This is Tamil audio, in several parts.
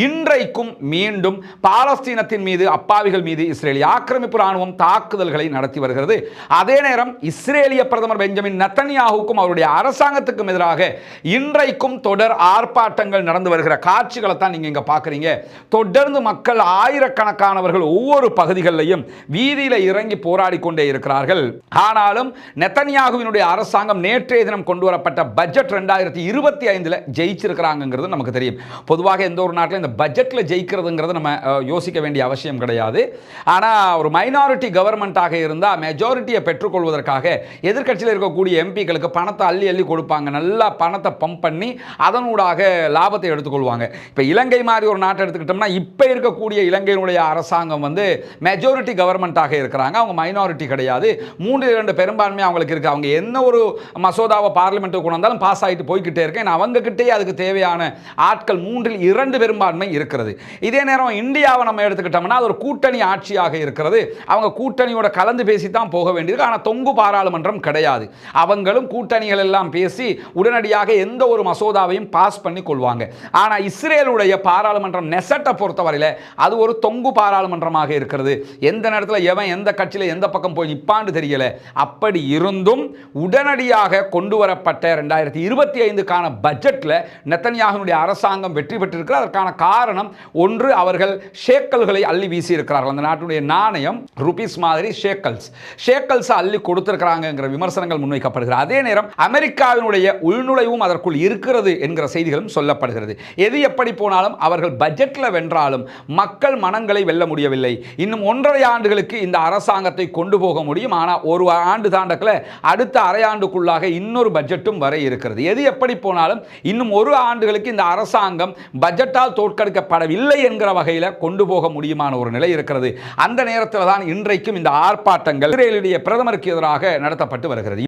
இன்றைக்கும் மீண்டும் பாலஸ்தீனத்தின் மீது அப்பாவிகள் மீது இஸ்ரேலிய ஆக்கிரமிப்பு ராணுவம் தாக்குதல்களை நடத்தி வருகிறது. அதே நேரம் இஸ்ரேலிய பிரதமர் பெஞ்சமின் நத்தன்யாவுக்கும் அவருடைய அரசாங்கத்துக்கும் எதிராக இன்றைக்கும் தொடர் ஆர்ப்பாட்டங்கள் நடந்து வருகிற காட்சிகளை தான் நீங்க இங்க பார்க்குறீங்க தொடர்ந்து மக்கள் ஆயிரக்கணக்கானவர்கள் ஒவ்வொரு பகுதிகளிலையும் வீதியில இறங்கி போராடி கொண்டே இருக்கிறார்கள். ஆனாலும் நெத்தன்யாகுவினுடைய அரசாங்கம் நேற்றைய தினம் கொண்டு வரப்பட்ட பட்ஜெட் ரெண்டாயிரத்தி இருபத்தி ஐந்தில் ஜெயிச்சிருக்கிறாங்கிறது நமக்கு தெரியும். பொதுவாக எந்த ஒரு நாட்டிலும் இந்த பட்ஜெட்டில் ஜெயிக்கிறதுங்கிறத நம்ம யோசிக்க வேண்டிய அவசியம் கிடையாது. ஆனால் ஒரு மைனாரிட்டி கவர்மெண்ட்டாக இருந்தால் மெஜாரிட்டியை பெற்றுக்கொள்வதற்காக எதிர்க்கட்சியில் இருக்கக்கூடிய எம்பிக்களுக்கு பணத்தை அள்ளி அள்ளி கொடுப்பாங்க. நல்லா பணத்தை பம்ப் பண்ணி அதனூடாக லாபத்தை எடுத்துக்கொள்வாங்க. இப்போ இலங்கை மாதிரி ஒரு நாட்டை எடுத்துக்கிட்டோம்னா இப்போ இருக்கக்கூடிய இலங்கையினுடைய அரசாங்கம் வந்து மெஜாரிட்டி கவர்மெண்ட்டாக இருக்கிறாங்க. அவங்க மைனாரிட்டி கிடையாது. மூன்று இரண்டு பெரும்பான்மை அவங்களுக்கு இருக்குது அவங்க என்ன ஒரு மசோதாவை பார்லிமெண்ட்டுக்கு கொண்டு வந்தாலும் பாஸ் ஆகிட்டு போய்கிட்டே இருக்கேன். அவங்க கிட்டேயே அதுக்கு தேவையான ஆட்கள் மூன்றில் இரண்டு பெரும்பான்மை இருக்கிறது. இதே நேரம் இந்தியாவை நம்ம எடுத்துக்கிட்டோம்னா அது ஒரு கூட்டணி ஆட்சியாக இருக்கிறது. அவங்க கூட்டணியோட கலந்து பேசி தான் போக வேண்டியிருக்கு. ஆனால் தொங்கு பாராளுமன்றம் கிடையாது. அவங்களும் கூட்டணிகள் எல்லாம் பேசி உடனடியாக எந்த ஒரு மசோதாவையும் பாஸ் பண்ணி கொள்வாங்க. ஆனால் இஸ்ரேலுடைய பாராளுமன்றம் நெசட்டை பொறுத்தவரையில் அது ஒரு தொங்கு பாராளுமன்றமாக இருக்கிறது. எந்த நேரத்தில் எவன் எந்த கட்சியில் எந்த பக்கம் போய் நிற்பான்னு தெரியல. அப்படி இருந்தும் உடனடியாக கொண்டு வரப்பட்ட ரெண்டாயிரத்தி இருபத்தி ஐந்துக்கான பட்ஜெட்டில் நெத்தன்யாகனுடைய அரசாங்கம் வெற்றி பெற்றிருக்கிறது. அதற்கான காரணம் ஒன்று அவர்கள் ஷேக்கல்களை அள்ளி வீசியிருக்கிறார்கள். அந்த நாட்டுடைய நாணயம் ருபீஸ் மாதிரி ஷேக்கல்ஸ். ஷேக்கல்ஸ் அள்ளி கொடுத்திருக்கிறாங்கிற விமர்சனங்கள் முன்வைக்கப்படுகிறது. அதே நேரம் அமெரிக்காவினுடைய உள்நுழைவும் அதற்குள் இருக்கிறது என்கிற செய்திகளும் சொல்லப்படுகிறது. எது எப்படி போனாலும் அவர்கள் பட்ஜெட்டில் வென்றாலும் மக்கள் மனங்களை வெல்ல முடியவில்லை. இன்னும் ஒன்றரை ஆண்டுகளுக்கு இந்த அரசாங்கத்தை கொண்டு போக முடியும். ஆனால் ஒரு ஆண்டு தாண்டக்கில் அடுத்த அரையாண்டுக்குள்ளாக இன்னொரு பட்ஜெட்டும் வர இருக்கிறது. எது எப்படி போனாலும் இன்னும் ஒரு ஆண்டுகளுக்கு இந்த அரசாங்கம் பட்ஜெட்டால் தோற்கடிக்கப்படவில்லை என்கிற வகையில் கொண்டு போக முடியுமான ஒரு நிலை இருக்கிறது. அந்த நேரத்தில் தான் இன்றைக்கும் இந்த ஆர்ப்பாட்டங்கள் இஸ்ரேலுடைய பிரதமருக்கு எதிராக நடத்தப்பட்டு வருகிறது.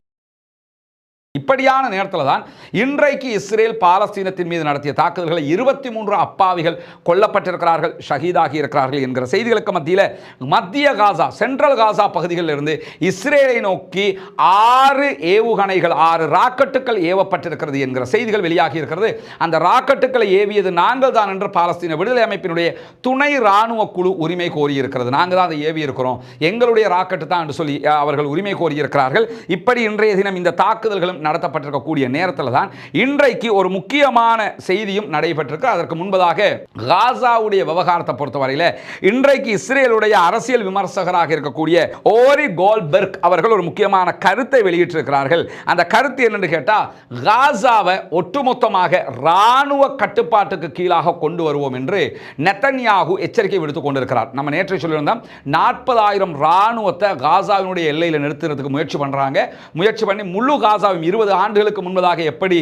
இப்படியான நேரத்தில் தான் இன்றைக்கு இஸ்ரேல் பாலஸ்தீனத்தின் மீது நடத்திய தாக்குதல்களை இருபத்தி மூன்று அப்பாவிகள் கொல்லப்பட்டிருக்கிறார்கள் ஷஹீதாகி இருக்கிறார்கள் என்கிற செய்திகளுக்கு மத்தியில் மத்திய காசா சென்ட்ரல் காசா பகுதிகளில் இருந்து இஸ்ரேலை நோக்கி ஆறு ஏவுகணைகள் ஆறு ராக்கெட்டுகள் ஏவப்பட்டிருக்கிறது என்கிற செய்திகள் வெளியாகி இருக்கிறது. அந்த ராக்கெட்டுகளை ஏவியது நாங்கள் தான் என்று பாலஸ்தீன விடுதலை அமைப்பினுடைய துணை ராணுவ குழு உரிமை கோரியிருக்கிறது. நாங்கள் தான் அதை ஏவியிருக்கிறோம். எங்களுடைய ராக்கெட்டு தான் என்று சொல்லி அவர்கள் உரிமை கோரியிருக்கிறார்கள். இப்படி இன்றைய தினம் இந்த தாக்குதல்களும் நடத்தப்பட்டிருக்கக்கூடிய நேரத்தில் தான் இன்றைக்கு ஒரு முக்கியமான செய்தியும் நடைபெற்றிருக்கு. அதற்கு முன்பதாக காசாவுடைய விவகாரத்தை பொறுத்தவரையில் இன்றைக்கு இஸ்ரேலுடைய அரசியல் விமர்சகராக இருக்கக்கூடிய ஓரி கோல்பெர்க் அவர்கள் ஒரு முக்கியமான கருத்தை வெளியிட்டிருக்கிறார்கள். அந்த கருத்து என்னன்னு கேட்டால் காசாவை ஒட்டுமொத்தமாக இராணுவ கட்டுப்பாட்டுக்கு கீழாக கொண்டு வருவோம் என்று நெத்தன்யாகு எச்சரிக்கை விடுத்துக் கொண்டிருக்கிறார். நம்ம நேற்று சொல்லியிருந்தோம் நாற்பதாயிரம் இராணுவத்தை காசாவினுடைய எல்லையில் நிறுத்துறதுக்கு முயற்சி பண்ணுறாங்க முயற்சி பண்ணி முழு காசாவும் இருபது ஆண்டுகளுக்கு முன்பதாக எப்படி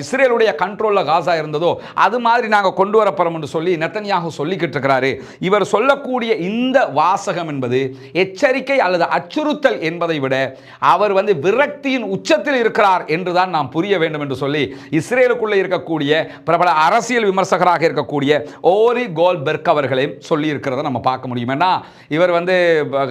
இஸ்ரேலுடைய கண்ட்ரோலில் காசா இருந்ததோ அது மாதிரி நாங்கள் கொண்டு வரப்போறோம் என்று சொல்லி நெத்தனியாக சொல்லிக்கிட்டு இருக்கிறாரு. இவர் சொல்லக்கூடிய இந்த வாசகம் என்பது எச்சரிக்கை அல்லது அச்சுறுத்தல் என்பதை விட அவர் வந்து விரக்தியின் உச்சத்தில் இருக்கிறார் என்றுதான் நாம் புரிய வேண்டும் என்று சொல்லி இஸ்ரேலுக்குள்ளே இருக்கக்கூடிய பிரபல அரசியல் விமர்சகராக இருக்கக்கூடிய ஓரி கோல்பெர்க் அவர்களையும் சொல்லி இருக்கிறத நம்ம பார்க்க முடியும். ஏன்னா இவர் வந்து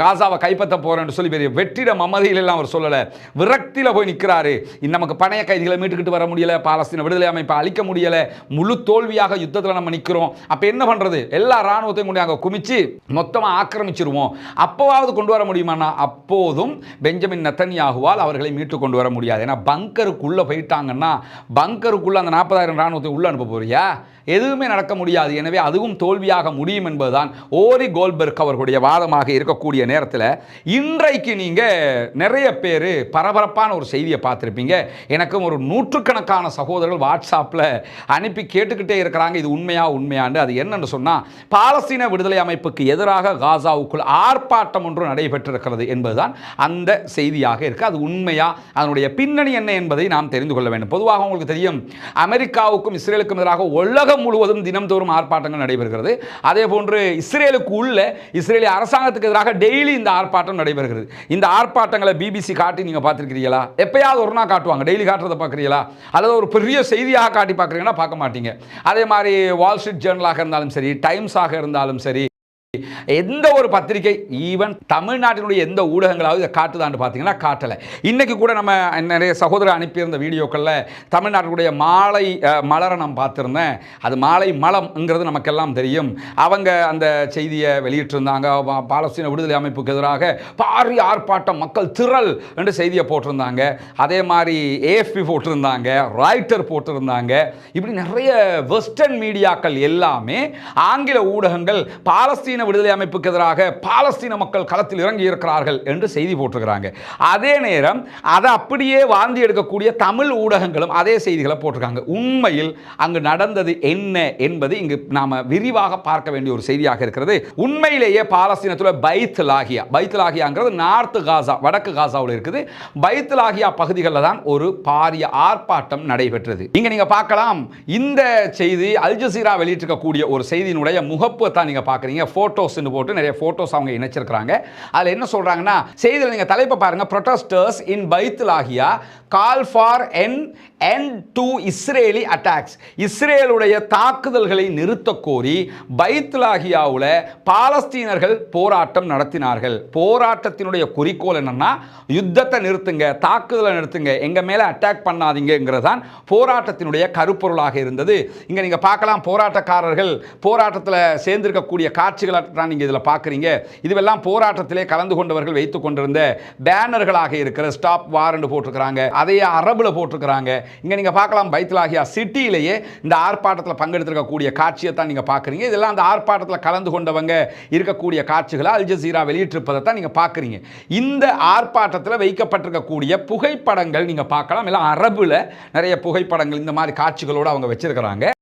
காசாவை கைப்பற்ற போகிறேன்னு சொல்லி பெரிய வெற்றிட மமதியில் எல்லாம் அவர் சொல்லலை. விரக்தியில் போய் நிற்கிறாரு நமக்கு பணைய கைதிகளை மீட்டுக்கிட்டு வர முடியல பாலஸ்தீன விடுதலை அமைப்பை அழிக்க முடியல முழு தோல்வியாக யுத்தத்தில் நம்ம நிற்கிறோம் அப்போ என்ன பண்றது? எல்லா ராணுவத்தையும் கொண்டு அங்கே குமிச்சு மொத்தமாக ஆக்கிரமிச்சிருவோம். அப்போவாவது கொண்டு வர முடியுமானா அப்போதும் பெஞ்சமின் நத்தன்யாகுவால் அவர்களை மீட்டு கொண்டு வர முடியாது. ஏன்னா பங்கருக்குள்ளே போயிட்டாங்கன்னா பங்கருக்குள்ளே அந்த நாற்பதாயிரம் ராணுவத்தை உள்ள அனுப்ப போறியா? எதுவுமே நடக்க முடியாது. எனவே அதுவும் தோல்வியாக முடியும் என்பதுதான் ஓரி கோல்பெர்க் அவர்களுடைய வாதமாக இருக்கக்கூடிய நேரத்தில் இன்றைக்கு நீங்கள் நிறைய பேர் பரபரப்பான ஒரு செய்தியை பார்த்துருப்பீங்க. எனக்கும் ஒரு நூற்றுக்கணக்கான சகோதரர்கள் வாட்ஸ்அப்பில் அனுப்பி கேட்டுக்கிட்டே இருக்கிறாங்க. இது உண்மையா உண்மையாண்டு? அது என்னன்னு சொன்னால் பாலஸ்தீன விடுதலை அமைப்புக்கு எதிராக காசாவுக்குள் ஆர்ப்பாட்டம் ஒன்று நடைபெற்றிருக்கிறது என்பதுதான் அந்த செய்தியாக இருக்குது அது உண்மையா அதனுடைய பின்னணி என்ன என்பதை நாம் தெரிந்து கொள்ள வேண்டும். பொதுவாக உங்களுக்கு தெரியும் அமெரிக்காவுக்கும் இஸ்ரேலுக்கும் எதிராக உலகம் முழுவதும் தினம்தோறும் ஆர்ப்பாட்டங்கள் நடைபெறுகிறது. அதே போன்று இஸ்ரேலுக்கு உள்ள இஸ்ரேலிய அரசாங்கத்துக்கு எதிராக டெய்லி இந்த ஆர்ப்பாட்டம் நடைபெறுகிறது. இந்த ஆர்ப்பாட்டங்களை பிபிசி காட்டி நீங்கள் பார்த்துருக்கிறீங்களா எப்பயாவது ஒரு நாள் காட்டுவாங்க. டெய்லி காட்டுறதை பார்க்குறீங்களா? அல்லது ஒரு பெரிய செய்தியாக காட்டி பார்க்குறீங்கன்னா பார்க்க மாட்டீங்க. அதே மாதிரி வால் ஸ்ட்ரீட் ஜேர்னலாக இருந்தாலும் சரி டைம்ஸாக இருந்தாலும் சரி எந்த ஒரு பத்திரிகை ஈவன் தமிழ்நாட்டினுடைய எந்த ஊடகங்களாவது இதை காட்டுதான்னு பார்த்தீங்கன்னா காட்டலை. இன்னைக்கு கூட நம்ம நிறைய சகோதரர் அனுப்பியிருந்த வீடியோக்களில் தமிழ்நாட்டினுடைய மாலை மலரை நான் பார்த்துருந்தேன். அது மாலை மலம்ங்கிறது நமக்கெல்லாம் தெரியும். அவங்க அந்த செய்தியை வெளியிட்டிருந்தாங்க. பாலஸ்தீன விடுதலை அமைப்புக்கு எதிராக பாரி ஆர்ப்பாட்டம் மக்கள் திரள் என்று செய்தியை போட்டிருந்தாங்க. அதே மாதிரி ஏஎஃபி போட்டிருந்தாங்க ராய்ட்டர் போட்டிருந்தாங்க. இப்படி நிறைய வெஸ்டர்ன் மீடியாக்கள் எல்லாமே ஆங்கில ஊடகங்கள் பாலஸ்தீன விடுதலை அமைப்புக்கு எதிராக பாலஸ்தீன மக்கள் களத்தில் இறங்கி இருக்கிறார்கள் என்று செய்தி போட்டிருக்கிறாங்க. அதே நேரம் அதை அப்படியே வாந்தி எடுக்கக்கூடிய தமிழ் ஊடகங்களும் அதே செய்திகளை போட்டிருக்காங்க. உண்மையில் அங்கு நடந்தது என்ன என்பது இங்கு நாம விரிவாக பார்க்க வேண்டிய ஒரு செய்தியாக இருக்கிறது. உண்மையிலேயே பாலஸ்தீனத்தில் பைத் லாகியா பைத் லாகியாங்கிறது நார்த் காசா வடக்கு காசாவில் இருக்குது. பைத் லாகியா பகுதிகளில் தான் ஒரு பாரிய ஆர்ப்பாட்டம் நடைபெற்றது. இங்க நீங்க பார்க்கலாம். இந்த செய்தி அல்ஜசீரா வெளியிட்டிருக்கக்கூடிய ஒரு செய்தியினுடைய முகப்பு தான் நீங்க பார்க்குறீங்க. ஃபோட்டோஸ்னு போட்டு நிறைய ஃபோட்டோஸ் அவங்க இணைச்சிருக்கிறாங்க. அதில் என்ன சொல்றாங்கன்னா செய்தியில் நீங்கள் தலைப்பை பாருங்க. Protesters in Beit Lahia call for an end to Israeli attacks இஸ்ரேலுடைய தாக்குதல்களை நிறுத்த கோரி பைத்லாகியாவில் பாலஸ்தீனர்கள் போராட்டம் நடத்தினார்கள். போராட்டத்தினுடைய குறிக்கோள் என்னன்னா யுத்தத்தை நிறுத்துங்க தாக்குதலை நிறுத்துங்க எங்க மேலே அட்டாக் பண்ணாதீங்கிறது தான் போராட்டத்தினுடைய கருப்பொருளாக இருந்தது. இங்கே நீங்க பார்க்கலாம் போராட்டக்காரர்கள் போராட்டத்தில் சேர்ந்திருக்கக்கூடிய காட்சிகளை தான் நீங்கள் இதில் பார்க்குறீங்க. இதுவெல்லாம் போராட்டத்திலே கலந்து கொண்டவர்கள் வைத்துக் கொண்டிருந்த பேனர்களாக இருக்கிற ஸ்டாப் வாரண்டு போட்டிருக்கிறாங்க. அதையே அரபில் போட்டிருக்கிறாங்க. இங்கே நீங்கள் பார்க்கலாம் பைத்லாகியா சிட்டியிலேயே இந்த ஆர்ப்பாட்டத்தில் பங்கெடுத்திருக்கக்கூடிய காட்சியை தான் நீங்கள் பார்க்குறீங்க. இதெல்லாம் அந்த ஆர்ப்பாட்டத்தில் கலந்து கொண்டவங்க இருக்கக்கூடிய காட்சிகளை அல் ஜசீரா வெளியிட்டிருப்பதை தான் நீங்கள் பார்க்குறீங்க. இந்த ஆர்ப்பாட்டத்தில் வைக்கப்பட்டிருக்கக்கூடிய புகைப்படங்கள் நீங்கள் பார்க்கலாம். எல்லாம் அரபில் நிறைய புகைப்படங்கள் இந்த மாதிரி காட்சிகளோடு அவங்க வச்சுருக்கிறாங்க.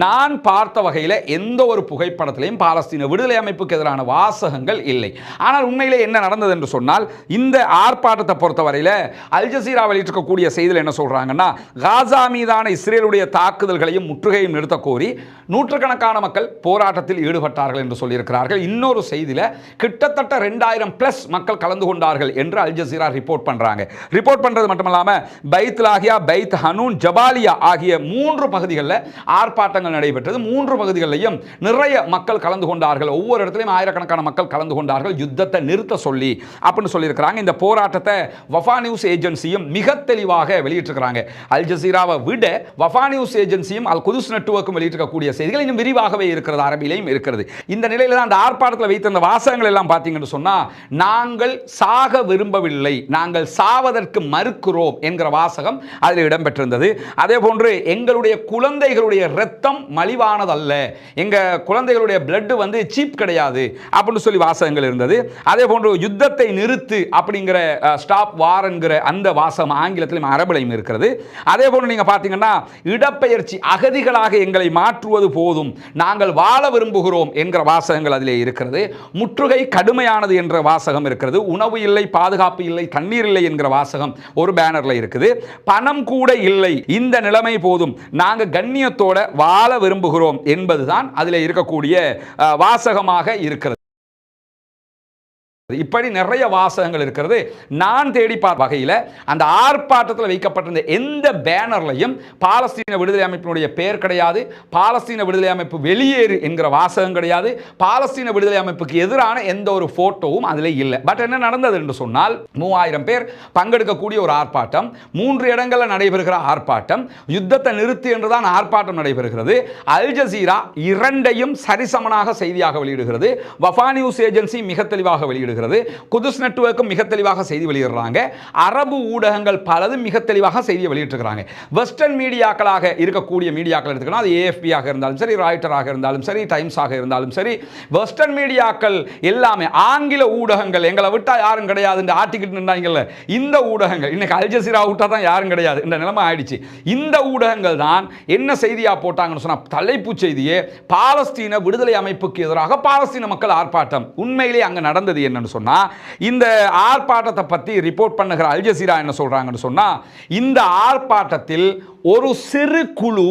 நான் பார்த்த வகையில் எந்த ஒரு புகைப்படத்திலையும் பாலஸ்தீன விடுதலை அமைப்புக்கு எதிரான வாசகங்கள் இல்லை. ஆனால் உண்மையிலே என்ன நடந்தது என்று சொன்னால் இந்த ஆர்ப்பாட்டத்தை பொறுத்தவரையில் அல்ஜசீரா வெளியிட்டிருக்கக்கூடிய செய்தியில் என்ன சொல்கிறாங்கன்னா காசா மீதான இஸ்ரேலுடைய தாக்குதல்களையும் முற்றுகையும் நிறுத்த கோரி நூற்றுக்கணக்கான மக்கள் போராட்டத்தில் ஈடுபட்டார்கள் என்று சொல்லியிருக்கிறார்கள். இன்னொரு செய்தியில் கிட்டத்தட்ட ரெண்டாயிரம் பிளஸ் மக்கள் கலந்து கொண்டார்கள் என்று அல் ஜசீரா ரிப்போர்ட் பண்ணுறாங்க ரிப்போர்ட் பண்ணுறது மட்டுமல்லாம பைத் லாகியா பைத் ஹனூன் ஜபாலியா ஆகிய மூன்று பகுதிகளில் ஆர்ப்பாட்டங்கள் நடைபெற்றது. மூன்று பகுதிகளிலையும் நிறைய மக்கள் கலந்து கொண்டார்கள். ஒவ்வொரு இடத்துலையும் ஆயிரக்கணக்கான மக்கள் கலந்து கொண்டார்கள். யுத்தத்தை நிறுத்த சொல்லி அப்படின்னு சொல்லியிருக்கிறாங்க. இந்த போராட்டத்தை வஃபா நியூஸ் ஏஜென்சியும் மிக தெளிவாக வெளியிட்டிருக்கிறாங்க. அல் ஜசீராவை விட வஃபா நியூஸ் ஏஜென்சியும் அல் குதுஸ் நெட்வொர்க்கும் வெளியிட்டிருக்கக்கூடிய செய்திகள் இன்னும் விரிவாகவே இருக்கிறது. அரபிலையும் இருக்கிறது. இந்த நிலையில் தான் அந்த ஆர்ப்பாட்டத்தில் வைத்திருந்த வாசகங்கள் எல்லாம் பார்த்தீங்கன்னு சொன்னால் நாங்கள் சாக விரும்பவில்லை. நாங்கள் சாவதற்கு மறுக்கிறோம் என்கிற வாசகம் அதில் இடம்பெற்றிருந்தது. அதே போன்று எங்களுடைய குழந்தைகளுடைய ரத்தம் மலிவானதல்ல. எங்கள் குழந்தைகளுடைய பிளட்டு வந்து சீப் கிடையாது அப்படின்னு சொல்லி வாசகங்கள் இருந்தது. அதே போன்று யுத்தத்தை நிறுத்து அப்படிங்கிற ஸ்டாப் வார் என்கிற அந்த வாசகம் ஆங்கிலத்திலும் அரபிலையும் இருக்கிறது. அதே போன்று நீங்கள் பார்த்தீங்கன்னா இடப்பெயர்ச்சி அகதிகளாக எங்களை மாற்றுவது போதும். நாங்கள் வாழ விரும்புகிறோம் என்கிற வாசகங்கள் அதிலே இருக்கிறது. முற்றுகை கடுமையானது என்ற வாசகம் இருக்கிறது. உணவு இல்லை பாதுகாப்பு இல்லை தண்ணீர் இல்லை என்கிற வாசகம் ஒரு பேனரில் இருக்குது. பணம் கூட இல்லை. இந்த நிலைமை போதும். நாங்கள் கண்ணியத்தோட வாழ விரும்புகிறோம் என்பதுதான் அதில் இருக்கக்கூடிய வாசகமாக இருக்கிறது. இப்படி நிறைய வாசகங்கள் இருக்கிறது. நான் தேடி வகையில் அந்த ஆர்ப்பாட்டத்தில் வைக்கப்பட்டிருந்த எந்த பேனர்லையும் பாலஸ்தீன விடுதலை அமைப்பினுடைய பெயர் கிடையாது. பாலஸ்தீன விடுதலை அமைப்பு வெளியேறு என்கிற வாசகம் கிடையாது. பாலஸ்தீன விடுதலை அமைப்புக்கு எதிரான எந்த ஒரு போட்டோவும் அதில் இல்லை. பட் என்ன நடந்தது என்று சொன்னால் மூவாயிரம் பேர் பங்கெடுக்கக்கூடிய ஒரு ஆர்ப்பாட்டம் மூன்று இடங்களில் நடைபெறுகிற ஆர்ப்பாட்டம் யுத்தத்தை நிறுத்து என்றுதான் ஆர்ப்பாட்டம் நடைபெறுகிறது. அல் ஜசீரா இரண்டையும் சரிசமனாக செய்தியாக வெளியிடுகிறது. வஃபா நியூஸ் ஏஜென்சி மிக தெளிவாக வெளியிடுகிறது. குதுஸ் நெட்வொர்க்கும் மிக தெளிவாக செய்தி வெளியிடுறாங்க. அரபு ஊடகங்கள் பலதும் மிக தெளிவாக செய்தியை வெளியிட்டிருக்கிறாங்க. வெஸ்டர்ன் மீடியாக்களாக இருக்கக்கூடிய மீடியாக்கள் எடுத்துக்கணும் அது ஏஎஃபியாக இருந்தாலும் சரி ராய்டராக இருந்தாலும் சரி டைம்ஸாக இருந்தாலும் சரி வெஸ்டர்ன் மீடியாக்கள் எல்லாமே ஆங்கில ஊடகங்கள் எங்களை விட்டா யாரும் கிடையாது இந்த ஆட்டிக்கிட்டு நின்றாங்கல்ல. இந்த ஊடகங்கள் இன்னைக்கு அல் விட்டால் விட்டா தான் யாரும் கிடையாது இந்த நிலைமை ஆயிடுச்சு. இந்த ஊடகங்கள் தான் என்ன செய்தியாக போட்டாங்கன்னு சொன்னால் தலைப்புச் செய்தியே பாலஸ்தீன விடுதலை அமைப்புக்கு எதிராக பாலஸ்தீன மக்கள் ஆர்ப்பாட்டம். உண்மையிலே அங்கே நடந்தது என்ன என்னன்னு சொன்னா இந்த ஆர்ப்பாட்டத்தை பத்தி ரிப்போர்ட் பண்ணுகிற அல்ஜசீரா என்ன சொல்றாங்கன்னு சொன்னா இந்த ஆர்ப்பாட்டத்தில் ஒரு சிறு குழு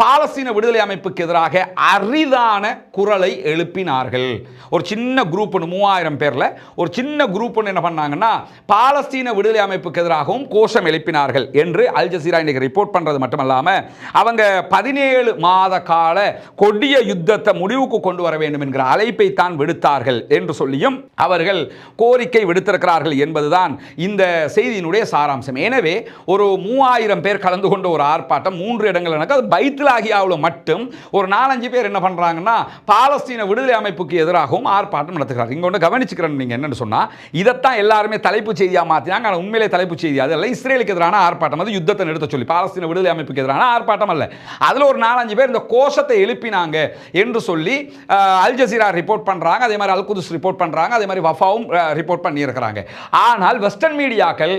பாலஸ்தீன விடுதலை அமைப்புக்கு எதிராக அரிதான குரலை எழுப்பினார்கள். ஒரு சின்ன குரூப் ஒன்று மூவாயிரம் பேரில் ஒரு சின்ன குரூப் ஒன்று என்ன பண்ணாங்கன்னா பாலஸ்தீன விடுதலை அமைப்புக்கு எதிராகவும் கோஷம் எழுப்பினார்கள் என்று அல் ஜசீரா இன்னைக்கு ரிப்போர்ட் பண்ணுறது மட்டுமல்லாமல் அவங்க பதினேழு மாத கால கொடிய யுத்தத்தை முடிவுக்கு கொண்டு வர வேண்டும் என்கிற அழைப்பை தான் விடுத்தார்கள் என்று சொல்லியும் அவர்கள் கோரிக்கை விடுத்திருக்கிறார்கள் என்பதுதான் இந்த செய்தியினுடைய சாராம்சம். எனவே ஒரு மூவாயிரம் பேர் கலந்து கொண்ட ஒரு ஆர்ப்பாட்டம் மூன்று இடங்கள் நடக்கும் அது பைத்துலாகியாவில் மட்டும் ஒரு நாலஞ்சு பேர் என்ன பண்ணுறாங்கன்னா பாலஸ்தீன விடுதலை அமைப்புக்கு எதிராகவும் ஆர்ப்பாட்டம் நடத்துகிறார். இங்கே ஒன்று கவனிச்சுக்கிறேன் நீங்கள் என்னென்னு சொன்னால் இதைத்தான் எல்லாருமே தலைப்பு செய்தியாக மாற்றினாங்க ஆனால் உண்மையிலே தலைப்பு செய்தி அதெல்லாம் இஸ்ரேலுக்கு எதிரான ஆர்ப்பாட்டம். அது யுத்தத்தை நிறுத்த சொல்லி பாலஸ்தீன விடுதலை அமைப்புக்கு எதிரான ஆர்ப்பாட்டம் அல்ல. அதில் ஒரு நாலஞ்சு பேர் இந்த கோஷத்தை எழுப்பினாங்க என்று சொல்லி அல் ஜசீரா ரிப்போர்ட் பண்ணுறாங்க அதே மாதிரி அல்குதுஸ் ரிப்போர்ட் பண்ணுறாங்க அதே மாதிரி வஃபாவும் ரிப்போர்ட் பண்ணியிருக்கிறாங்க. ஆனால் வெஸ்டர்ன் மீடியாக்கள்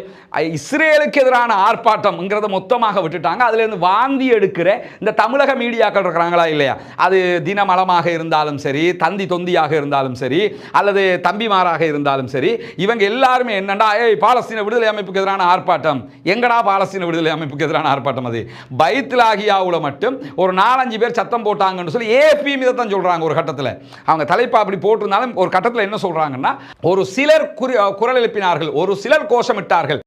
இஸ்ரேலுக்கு எதிரான ஆர்ப்பாட்டம்ங்கிறத மொத்தமாக விட்டுட்டாங்க. அதுலேருந்து வாந்தி எடுக்கிற இந்த தமிழக மீடியாக்கள் இருக்கிறாங்களா இல்லையா? அது தினமலமாக இருந்தாலும் சரி தந்தி தொந்தியாக இருந்தாலும் சரி அல்லது தம்பிமாராக இருந்தாலும் சரி இவங்க எல்லாருமே என்னண்டா ஏய் பாலஸ்தீன விடுதலை அமைப்புக்கு எதிரான ஆர்ப்பாட்டம். எங்கடா பாலஸ்தீன விடுதலை அமைப்புக்கு எதிரான ஆர்ப்பாட்டம் அது? பைத்லாகியாவில் மட்டும் ஒரு நாலஞ்சு பேர் சத்தம் போட்டாங்கன்னு சொல்லி ஏபி இதைத்தான் சொல்கிறாங்க ஒரு கட்டத்தில். அவங்க தலைப்பா அப்படி போட்டிருந்தாலும் ஒரு கட்டத்தில் என்ன சொல்கிறாங்கன்னா ஒரு சிலர் குறி- குரல் எழுப்பினார்கள் ஒரு சிலர் கோஷமிட்டார்கள்.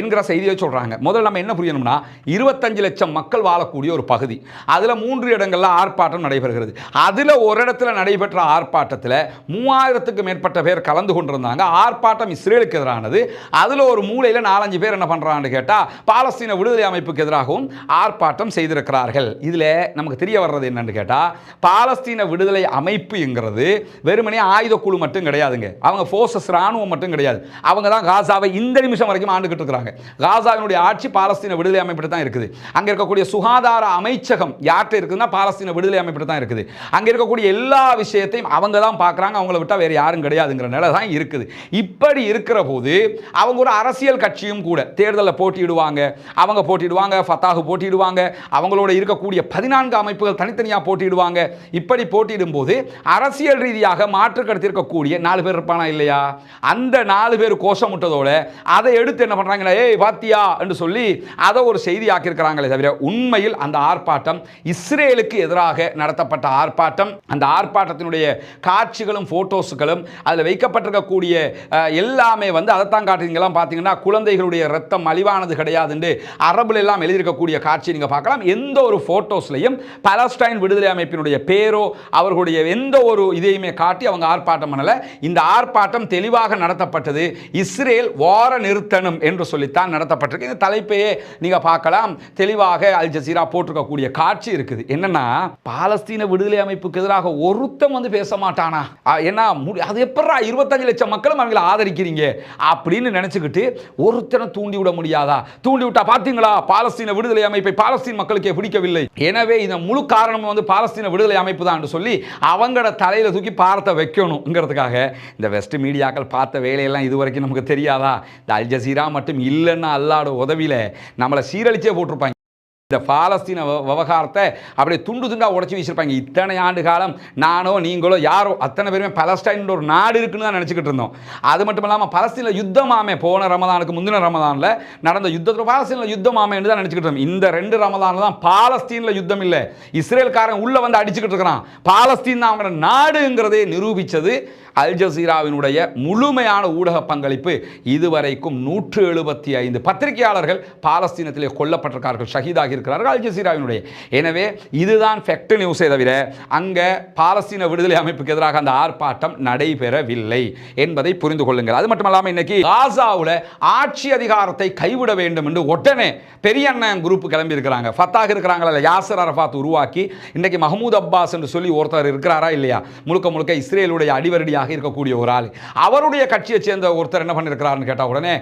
என்கிற செய்தியை சொல்கிறாங்க முதல்ல நம்ம என்ன புரியணும்னா இருபத்தஞ்சு லட்சம் மக்கள் வாழக்கூடிய ஒரு பகுதி. அதில் மூன்று இடங்களில் ஆர்ப்பாட்டம் நடைபெறுகிறது. அதில் ஒரு இடத்துல நடைபெற்ற ஆர்ப்பாட்டத்தில் மூவாயிரத்துக்கு மேற்பட்ட பேர் கலந்து கொண்டிருந்தாங்க. ஆர்ப்பாட்டம் இஸ்ரேலுக்கு எதிரானது. அதில் ஒரு மூலையில் நாலஞ்சு பேர் என்ன பண்ணுறான்னு கேட்டால் பாலஸ்தீன விடுதலை அமைப்புக்கு எதிராகவும் ஆர்ப்பாட்டம் செய்திருக்கிறார்கள். இதில் நமக்கு தெரிய வர்றது என்னன்னு கேட்டால் பாலஸ்தீன விடுதலை அமைப்புங்கிறது வெறுமனே ஆயுத குழு மட்டும் கிடையாதுங்க. அவங்க ஃபோர்ஸஸ் ராணுவம் மட்டும் கிடையாது. அவங்க தான் காசாவை இந்த நிமிஷம் வரைக்கும் ஆண்டுகிட்டு இருக்கிறாங்க. காசாவினுடைய ஆட்சி பாலஸ்தீன விடுதலை அமைப்பிட்டு தான் இருக்குது. அங்கே இருக்கக்கூடிய சுகாதார அமைச்சகம் யார்கிட்ட இருக்குதுன்னா பாலஸ்தீன விடுதலை அமைப்பிட்டு தான் இருக்குது. அங்கே இருக்கக்கூடிய எல்லா விஷயத்தையும் அவங்க தான் பார்க்குறாங்க அவங்கள விட்டால் வேறு யாரும் கிடையாதுங்கிற நிலை தான் இருக்குது. இப்படி இருக்கிற போது அவங்க ஒரு அரசியல் கட்சியும் கூட தேர்தலில் போட்டியிடுவாங்க. அவங்க போட்டியிடுவாங்க ஃபத்தாகு போட்டியிடுவாங்க. அவங்களோட இருக்கக்கூடிய பதினான்கு அமைப்புகள் தனித்தனியாக போட்டியிடுவாங்க. இப்படி போட்டியிடும் போது அரசியல் ரீதியாக மாற்று கருத்து இருக்கக்கூடிய நாலு பேர் இருப்பானா இல்லையா? அந்த நாலு பேர் கோஷமுட்டதோட அதை எடுத்து என்ன பண்ணுறாங்க ஏய் பாத்தியா? என்று சொல்லி அதை ஒரு செய்தி ஆக்கியிருக்கிறாங்களே தவிர உண்மையில் அந்த ஆர்ப்பாட்டம் இஸ்ரேலுக்கு எதிராக நடத்தப்பட்ட ஆர்ப்பாட்டம். அந்த ஆர்ப்பாட்டத்தினுடைய காட்சிகளும் ஃபோட்டோஸுகளும் அதில் வைக்கப்பட்டிருக்கக்கூடிய எல்லாமே வந்து அதைத்தான் காட்டுறீங்களாம் பார்த்தீங்கன்னா குழந்தைகளுடைய ரத்தம் மலிவானது கிடையாதுன்னு அரபுல எல்லாம் எழுதியிருக்கக்கூடிய காட்சி நீங்கள் பார்க்கலாம். எந்த ஒரு ஃபோட்டோஸ்லையும் பலஸ்டைன் விடுதலை அமைப்பினுடைய பேரோ அவர்களுடைய எந்த ஒரு இதையுமே காட்டி அவங்க ஆர்ப்பாட்டம் பண்ணல. இந்த ஆர்ப்பாட்டம் தெளிவாக நடத்தப்பட்டது இஸ்ரேல் வார நிறுத்தணும் என்று சொல்லி சொல்லித்தான் நடத்தப்பட்டிருக்கு. இந்த தலைப்பையே நீங்க பார்க்கலாம். தெளிவாக அல் ஜசீரா போட்டிருக்கக்கூடிய காட்சி இருக்குது. என்னன்னா பாலஸ்தீன விடுதலை அமைப்புக்கு எதிராக ஒருத்தன் வந்து பேச மாட்டானா? ஏன்னா அது எப்படா இருபத்தஞ்சு லட்சம் மக்களும் அவங்களை ஆதரிக்கிறீங்க? அப்படின்னு நினைச்சுக்கிட்டு ஒருத்தனை தூண்டி விட முடியாதா? தூண்டி விட்டா பார்த்தீங்களா பாலஸ்தீன விடுதலை அமைப்பை பாலஸ்தீன் மக்களுக்கே பிடிக்கவில்லை. எனவே இந்த முழு காரணம் வந்து பாலஸ்தீன விடுதலை அமைப்பு தான் சொல்லி அவங்களோட தலையில தூக்கி பாரத்தை வைக்கணுங்கிறதுக்காக இந்த வெஸ்ட் மீடியாக்கள் பார்த்த வேலையெல்லாம் இது வரைக்கும் நமக்கு தெரியாதா? இந்த அல் ஜசீரா மட்டும் இல்லைன்னா அல்லாட உதவியில நம்மளை சீரழிச்சே போட்டிருப்பாங்க. இந்த பாலஸ்தீன விவகாரத்தை அப்படியே துண்டு துண்டாக உடைச்சி வச்சுருப்பாங்க இத்தனை ஆண்டு காலம் நானோ நீங்களோ யாரோ அத்தனை பேருமே பலஸ்டைன் ஒரு நாடு இருக்குன்னு தான் நினச்சிக்கிட்டு இருந்தோம். அது மட்டும் இல்லாமல் பலஸ்தீனில் யுத்தமாமே போன ரமதானுக்கு முந்தின ரமதானில் நடந்த யுத்தத்தில் பாலஸ்தீனில் யுத்தமாமேன்னு தான் நினச்சிக்கிட்டு இருந்தோம். இந்த ரெண்டு ரமதானில் தான் பாலஸ்தீனில் யுத்தம் இல்லை. இஸ்ரேல்காரன் உள்ளே வந்து அடிச்சுக்கிட்டு இருக்கிறான். பாலஸ்தீன் தான் அவங்க நாடுங்கிறதே நிரூபித்தது அல் ஜசீராவினுடைய முழுமையான ஊடக பங்களிப்பு இதுவரைக்கும் நூற்று எழுபத்தி ஐந்து பத்திரிகையாளர்கள் பாலஸ்தீனத்திலே கொல்லப்பட்டிருக்கார்கள் ஷஹீதாகி இருக்கிறார்கள் அல் ஜசீராவினுடைய. எனவே இதுதான் ஃபெக்ட் நியூஸே தவிர அங்கே பாலஸ்தீன விடுதலை அமைப்புக்கு எதிராக அந்த ஆர்ப்பாட்டம் நடைபெறவில்லை என்பதை புரிந்து கொள்ளுங்கள். அது மட்டும் இல்லாமல் இன்னைக்கு காசாவில் ஆட்சி அதிகாரத்தை கைவிட வேண்டும் என்று உடனே பெரிய அண்ணன் குரூப் கிளம்பி இருக்கிறாங்க ஃபத்தாக இருக்கிறாங்களா யாசர் அரஃபாத் உருவாக்கி இன்னைக்கு மஹமூத் அப்பாஸ் என்று சொல்லி ஒருத்தர் இருக்கிறாரா இல்லையா? முழுக்க முழுக்க இஸ்ரேலுடைய அடிவரடியாக இருக்கக்கூடிய ஒரு ஆள். அவருடைய கட்சியை சேர்ந்த ஒருத்தர் என்ன பண்ணியிருக்கிறாருன்னு கேட்டால் உடனே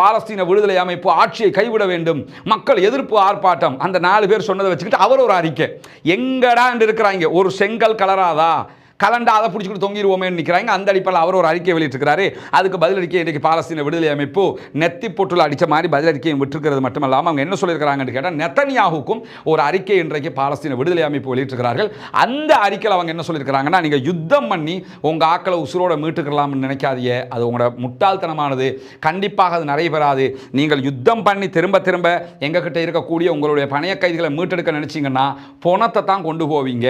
பாலஸ்தீன விடுதலை அமைப்பு ஆட்சியை கைவிட வேண்டும். மக்கள் எதிர்ப்பு ஆர்ப்பாட்டம் அந்த நாலு பேர் சொன்னதை வச்சுக்கிட்டு அவர் ஒரு அறிக்கை. எங்கடா இருக்கிறாங்க? ஒரு செங்கல் கலராதா? கலண்டா அதை பிடிச்சிக்கிட்டு தொங்கிடுவோமே நிற்கிறாங்க அந்த அடிப்படையில் அவர் ஒரு அறிக்கை வெளியிட்டிருக்கிறாரு. அதுக்கு பதிலளிக்கை இன்றைக்கு பாலஸ்தீன விடுதலை அமைப்பு நெத்தி பொட்டுல அடித்த மாதிரி பதிலளிக்கையும் விட்டுருக்கிறது மட்டுமல்லாமல் அவங்க என்ன சொல்லியிருக்கிறாங்கன்னு கேட்டால் நெத்தனியாவுக்கும் ஒரு அறிக்கை இன்றைக்கு பாலஸ்தீன விடுதலை அமைப்பு வெளியிட்டிருக்கிறார்கள். அந்த அறிக்கையில் அவங்க என்ன சொல்லியிருக்கிறாங்கன்னா நீங்கள் யுத்தம் பண்ணி உங்கள் ஆக்களை உசுரோட மீட்டுக்கலாம்னு நினைக்காதீங்க. அது உங்களோட முட்டாள்தனமானது. கண்டிப்பாக அது நடைபெறாது. நீங்கள் யுத்தம் பண்ணி திரும்ப திரும்ப எங்ககிட்ட இருக்கக்கூடிய உங்களுடைய பணைய கைதிகளை மீட்டெடுக்க நினச்சிங்கன்னா பணத்தை தான் கொண்டு போவீங்க.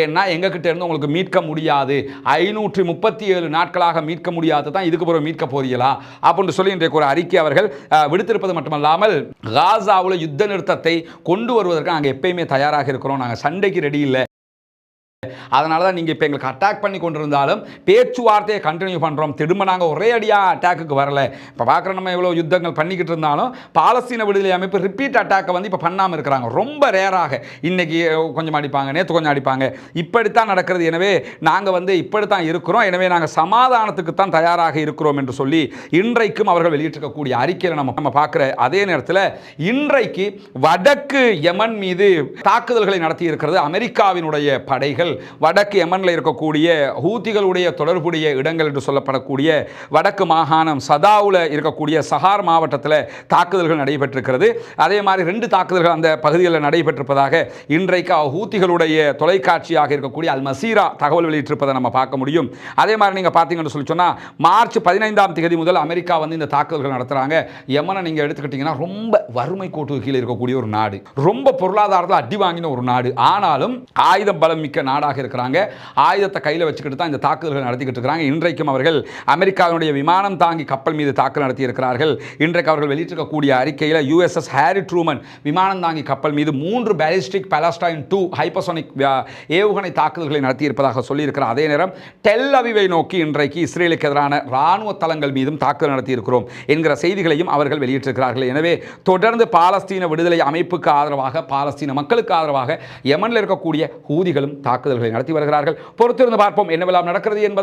ஏன்னா எங்ககிட்ட இருந்து உங்களுக்கு மீட்க முடியாது. ஐநூற்றி முப்பத்தி ஏழு நாட்களாக மீட்க முடியாது தான் இதுக்கு பிறகு மீட்க போறீங்களா அப்படின்னு சொல்லி இன்றைக்கு ஒரு அறிக்கை அவர்கள் விடுத்திருப்பது மட்டுமல்லாமல் காசாவில் யுத்த நிறுத்தத்தை கொண்டு வருவதற்கு நாங்கள் எப்பயுமே தயாராக இருக்கிறோம். நாங்கள் சண்டைக்கு ரெடி இல்லை. அதனால தான் நீங்கள் இப்போ எங்களுக்கு அட்டாக் பண்ணி கொண்டிருந்தாலும் பேச்சுவார்த்தையை கண்டினியூ பண்ணுறோம் திரும்ப நாங்கள் ஒரே அடியாக அட்டாக்குக்கு வரல. இப்போ பார்க்குற நம்ம எவ்வளோ யுத்தங்கள் பண்ணிக்கிட்டு இருந்தாலும் பாலஸ்தீன விடுதலை அமைப்பு ரிப்பீட் அட்டாக்கை வந்து இப்போ பண்ணாமல் இருக்கிறாங்க. ரொம்ப ரேராக இன்றைக்கி கொஞ்சம் அடிப்பாங்க நேற்று கொஞ்சம் அடிப்பாங்க. இப்படித்தான் நடக்கிறது. எனவே நாங்கள் வந்து இப்படித்தான் இருக்கிறோம். எனவே நாங்கள் சமாதானத்துக்கு தான் தயாராக இருக்கிறோம் என்று சொல்லி இன்றைக்கும் அவர்கள் வெளியிட்டிருக்கக்கூடிய அறிக்கையில் நம்ம நம்ம பார்க்குற அதே நேரத்தில் இன்றைக்கு வடக்கு யமன் மீது தாக்குதல்களை நடத்தி இருக்கிறது அமெரிக்காவினுடைய படைகள். வடக்கு யமனில் இருக்கக்கூடிய ஹூத்திகளுடைய தொடர்புடைய இடங்கள் என்று சொல்லப்படக்கூடிய வடக்கு மாகாணம் சதாவில் இருக்கக்கூடிய சஹார் மாவட்டத்தில் தாக்குதல்கள் நடைபெற்றிருக்கிறது. அதே மாதிரி ரெண்டு தாக்குதல்கள் அந்த பகுதிகளில் நடைபெற்றிருப்பதாக இன்றைக்கு ஹூத்திகளுடைய தொலைக்காட்சியாக இருக்கக்கூடிய அல் மசீரா தகவல் வெளியிட்டிருப்பதை நம்ம பார்க்க முடியும். அதே மாதிரி நீங்கள் பார்த்தீங்கன்னு சொல்லி சொன்னால் மார்ச் பதினைந்தாம் தேதி முதல் அமெரிக்கா வந்து இந்த தாக்குதல்கள் நடத்துகிறாங்க யமனை நீங்கள் எடுத்துக்கிட்டிங்கன்னா ரொம்ப வறுமை கோட்டுக்கு கீழே இருக்கக்கூடிய ஒரு நாடு. ரொம்ப பொருளாதாரத்தில் அடி வாங்கின ஒரு நாடு. ஆனாலும் ஆயுத பலம் மிக்க நாடாக இருக்கிறாங்க. ஆயுதத்தை கையில் வச்சுக்கிட்டு தான் இந்த தாக்குதல்கள் நடத்திக்கிட்டு இருக்கிறாங்க. இன்றைக்கும் அவர்கள் அமெரிக்காவினுடைய விமானம் தாங்கி கப்பல் மீது தாக்குதல் நடத்தியிருக்கிறார்கள். இன்றைக்கு அவர்கள் வெளியிட்டிருக்கக்கூடிய அறிக்கையில் யூஎஸ்எஸ் ஹாரி ட்ரூமன் விமானம் தாங்கி கப்பல் மீது மூன்று பேலிஸ்டிக் பலாஸ்டைன் டூ ஹைப்பசோனிக் ஏவுகணை தாக்குதல்களை நடத்தியிருப்பதாக சொல்லியிருக்கிறார். அதே நேரம் டெல் அவிவை நோக்கி இன்றைக்கு இஸ்ரேலுக்கு எதிரான இராணுவ தளங்கள் மீதும் தாக்குதல் நடத்தியிருக்கிறோம் என்கிற செய்திகளையும் அவர்கள் வெளியிட்டிருக்கிறார்கள். எனவே தொடர்ந்து பாலஸ்தீன விடுதலை அமைப்புக்கு ஆதரவாக பாலஸ்தீன மக்களுக்கு ஆதரவாக யமனில் இருக்கக்கூடிய ஹூதிகளும் தாக்குதல்களை நடத்தி வருகிறார்கள். பொறுத்திருந்து பார்ப்போம் என்னவெல்லாம் நடக்கிறது என்பதை